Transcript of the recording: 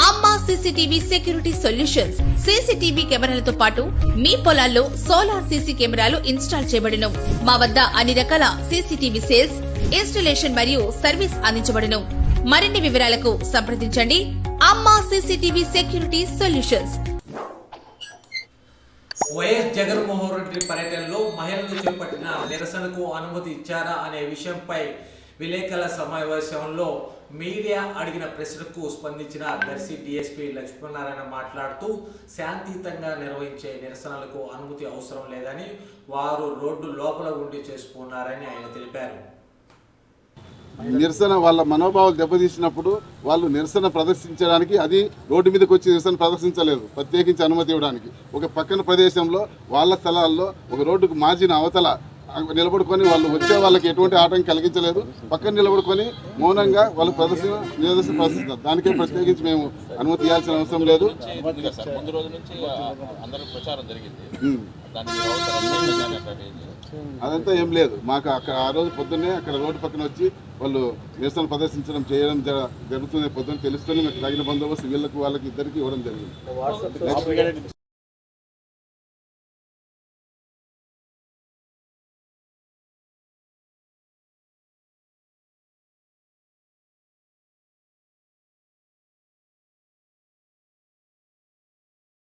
అమ్మా CCTV security solutions. CCTV కెమెరాలతో పాటు మీ పొలాల్లో సోలార్ సీసీ కెమెరాలు ఇన్స్టాల్ చేయబడును. మా వద్ద అన్ని రకాల సీసీటీవీ సేల్స్ ఇన్స్టలేషన్ మరియు సర్వీస్ అందించబడును. మరిన్ని వివరాలకు సంప్రదించండి. Amma CCTV security solutions. YS Jaganmohan Reddy పర్యటనలో మహిళలు చేపట్టిన నిరసనకు అనుమతి ఇచ్చారా అనే విషయంపై విలేకరుల సమావేశంలో మీడియా అడిగిన ప్రశ్నకు స్పందించిన దర్శి డిఎస్పీ లక్ష్మీనారాయణ మాట్లాడుతూ శాంతియుతంగా నిర్వహించే నిరసనలకు అనుమతి అవసరం లేదని వారు రోడ్డు లోపల ఉండి చేసుకున్నారని ఆయన తెలిపారు. నిరసన వాళ్ళ మనోభావాలు దెబ్బతీసినప్పుడు వాళ్ళు నిరసన ప్రదర్శించడానికి అది రోడ్డు మీదకి వచ్చి నిరసన ప్రదర్శించలేదు ప్రత్యేకించి అనుమతి ఇవ్వడానికి. ఒక పక్కన ప్రదేశంలో వాళ్ళ స్థలాల్లో ఒక రోడ్డుకు మార్జిన్ అవతల నిలబడుకొని వాళ్ళు వచ్చే వాళ్ళకి ఎటువంటి ఆటంకం కలిగించలేదు. పక్కన నిలబడుకొని మౌనంగా వాళ్ళు ప్రదర్శన నిదర్శన ప్రదర్శిస్తారు. దానికే ప్రత్యేకించి మేము అనుమతి ఇవ్వాల్సిన అవసరం లేదు. అదంతా ఏం లేదు. మాకు అక్కడ ఆ రోజు పొద్దున్నే అక్కడ రోడ్డు పక్కన వచ్చి వాళ్ళు నిరసన ప్రదర్శించడం చేయడం జర- జరుగుతుంది. పొద్దున్న తెలుసుకొని మీకు తగిన బందోబస్తు వీళ్ళకి వాళ్ళకి ఇద్దరికి ఇవ్వడం జరిగింది.